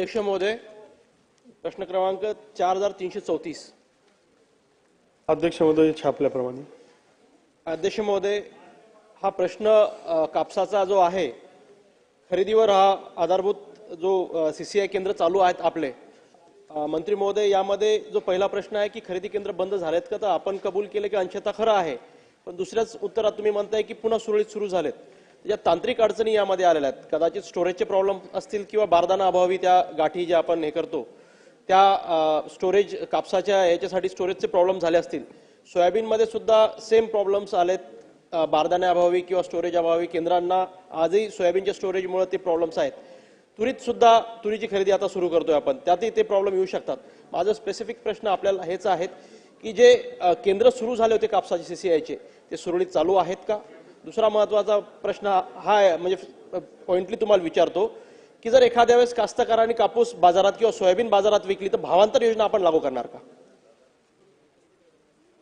अध्यक्ष महोदय प्रश्न क्रमांक चार हजार तीनशे चौतीस. अध्यक्ष महोदय छापल्याप्रमाणे. अध्यक्ष महोदय हा प्रश्न कापसाचा जो आहे खरेदीवर हा आधारभूत जो सीसीआय केंद्र चालू आहेत आपले मंत्री महोदय यामध्ये जो पहिला प्रश्न आहे की खरेदी केंद्र बंद झालेत का? तर आपण कबूल केले की अंशतः खरं आहे. पण दुसऱ्याच उत्तरात तुम्ही म्हणताय की पुन्हा सुरळीत सुरू झालेत. ज्या तांत्रिक अडचणी यामध्ये आलेल्या आहेत. कदाचित स्टोरेजचे प्रॉब्लेम असतील किंवा बारदाना अभावी त्या गाठी ज्या आपण हे करतो त्या स्टोरेज कापसाच्या याच्यासाठी स्टोरेजचे प्रॉब्लेम झाले असतील. सोयाबीनमध्ये सुद्धा सेम प्रॉब्लेम्स आलेत. बारदाण्याअभावी किंवा स्टोरेज अभावी केंद्रांना आजही सोयाबीनच्या स्टोरेजमुळे ते प्रॉब्लेम्स आहेत. तुरीत सुद्धा तुरीची खरेदी आता सुरू करतोय आपण. त्यातही ते प्रॉब्लेम येऊ शकतात. माझं स्पेसिफिक प्रश्न आपल्याला हेच आहेत की जे केंद्र सुरू झाले होते कापसाचे सीसीआयचे ते सुरळीत चालू आहेत का? दुसरा महत्त्वाचा प्रश्न हा आहे म्हणजे पॉइंटली तुम्हाला विचारतो की जर एखाद्या वेळेस कास्तकारांनी कापूस बाजारात किंवा सोयाबीन बाजारात विकली तर भावांतर योजना आपण लागू करणार का?